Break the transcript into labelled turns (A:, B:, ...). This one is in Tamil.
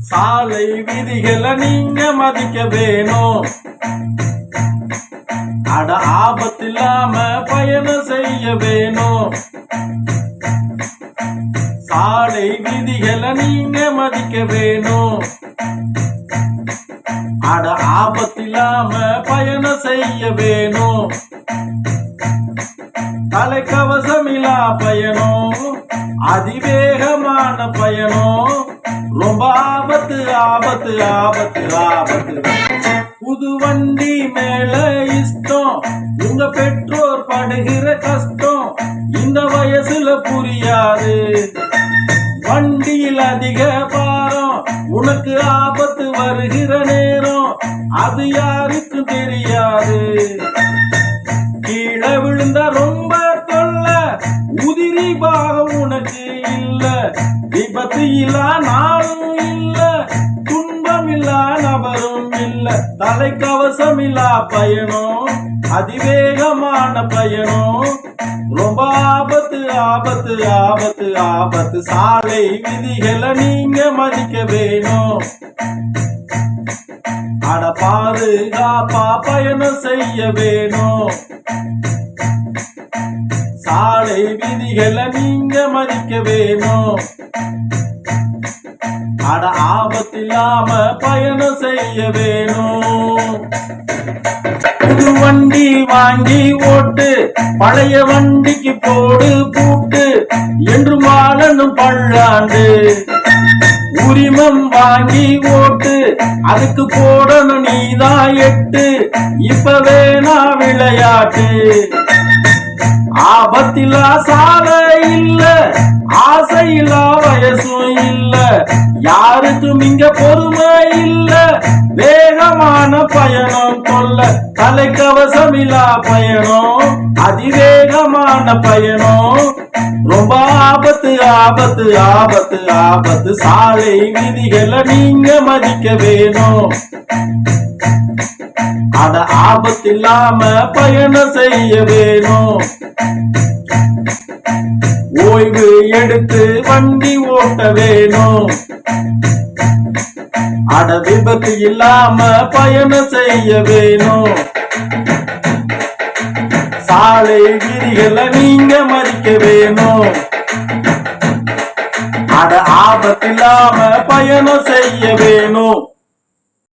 A: சாலை விதிகளை நீங்க மதிக்க வேணும். அட ஆபத்தில்லாம பயணம் செய்ய வேணும். சாலை விதிகளை நீங்க மதிக்க வேணும். அட ஆபத்தில்லாம பயணம் செய்ய வேணும். தலைக்கவசமில்லா பயணம் அதிவேகமான பயணம் ரொம்ப ஆபத்து ஆபத்து ஆபத்து ஆபத்து. புது வண்டி மேல இஷ்டம். உங்க பெற்றோர் படுகிற கஷ்டம். இந்த வயசுல புரியாது. வண்டியில் அதிக பாரம். உனக்கு ஆபத்து வருகிற நேரம். அது யாருக்கும் தெரியாது. கீழே விழுந்த ரொம்ப விபத்து இல்லா நாளும் இல்ல துன்பம் இல்லா நபரும் இல்ல தலைக்கவசம் இல்லா பயணம் அதிவேகமான பயணம். ரொம்ப ஆபத்து ஆபத்து ஆபத்து ஆபத்து சாலை விதிகளை நீங்க மதிக்க வேணும். அட பாதுகாப்பா பயணம் செய்ய வேணும். சாலை விதிகளை நீங்க மதிக்க வேணும்? அட ஆபத்தில்லாம பயணம் செய்ய வேணும். புது வண்டி வாங்கி ஓட்டு பழைய வண்டிக்கு போடு பூட்டு என்று வாழணும் பல்லாண்டு. உரிமம் வாங்கி ஓட்டு அதுக்கு போடணும் நீதான் எட்டு இப்ப வேணா விளையாட்டு. ஆபத்தில்லா சாலை இல்ல ஆசையில்லா வயசும் இல்ல. யாருக்கும் இங்க பொறுமை இல்ல. வேகமான பயணம் கொல்ல தலைக்கவசம் இல்லா பயணம் அதிவேகமான பயணம். ரொம்ப ஆபத்து ஆபத்து ஆபத்து ஆபத்து. சாலை விதிகளை நீங்க மதிக்க வேணும். அத ஆபத்தில்லாம பயணம் செய்ய வேணும். ஓய்வு எடுத்து வண்டி ஓட்ட வேணும். அட விபத்து இல்லாம பயணம் செய்ய வேணும். சாலை விதிகளை நீங்க மதிக்க வேணும். அட ஆபத்தில்லாம பயணம் செய்ய வேணும்.